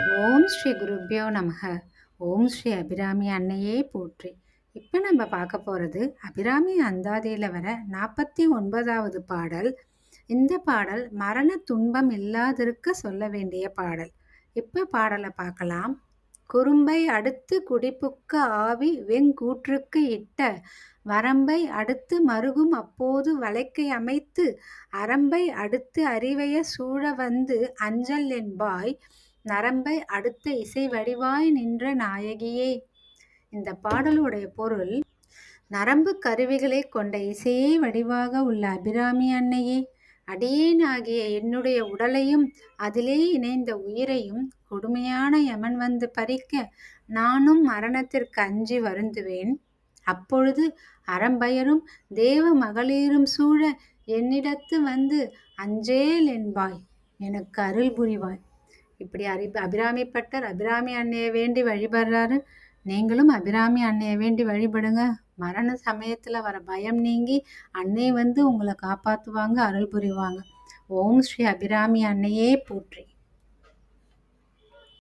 ஓம் ஸ்ரீ குருப்பியோ நமக. ஓம் ஸ்ரீ அபிராமி அன்னையே போற்றி. இப்போ நம்ம பார்க்க போகிறது அபிராமி அந்தாதியில் வர நாற்பத்தி ஒன்பதாவது பாடல். இந்த பாடல் மரண துன்பம் இல்லாதிருக்க சொல்ல வேண்டிய பாடல். இப்போ பாடலை பார்க்கலாம். குறும்பை அடுத்து குடிப்புக்கு ஆவி வெங்கூற்றுக்கு இட்ட வரம்பை அடுத்து மருகும் அப்போது வளைக்கை அமைத்து அரம்பை அடுத்து அறிவைய சூழ வந்து அஞ்சல் என்பாய் நரம்பை அடுத்த இசை வடிவாய் நின்ற நாயகியே. இந்த பாடலுடைய பொருள் நரம்பு கருவிகளை கொண்ட இசையே வடிவாக உள்ள அபிராமி அன்னையே. அடியேன் ஆகிய என்னுடைய உடலையும் அதிலே இணைந்த உயிரையும் கொடுமையான யமன் வந்து பறிக்க நானும் மரணத்திற்கு அஞ்சி வருந்துவேன். அப்பொழுது அறம்பயரும் தேவ மகளிரும் சூழ என்னிடத்து வந்து அஞ்சேல் என்பாய் எனக்கு அருள் புரிவாய். இப்படி அரி அபிராமிப்பட்டர் அபிராமி அன்னையை வேண்டி வழிபடுறாரு. நீங்களும் அபிராமி அன்னையை வேண்டி வழிபடுங்க. மரண சமயத்தில் வர பயம் நீங்கி அன்னை வந்து உங்களை காப்பாற்றுவாங்க அருள் புரிவாங்க. ஓம் ஸ்ரீ அபிராமி அன்னையே போற்றி.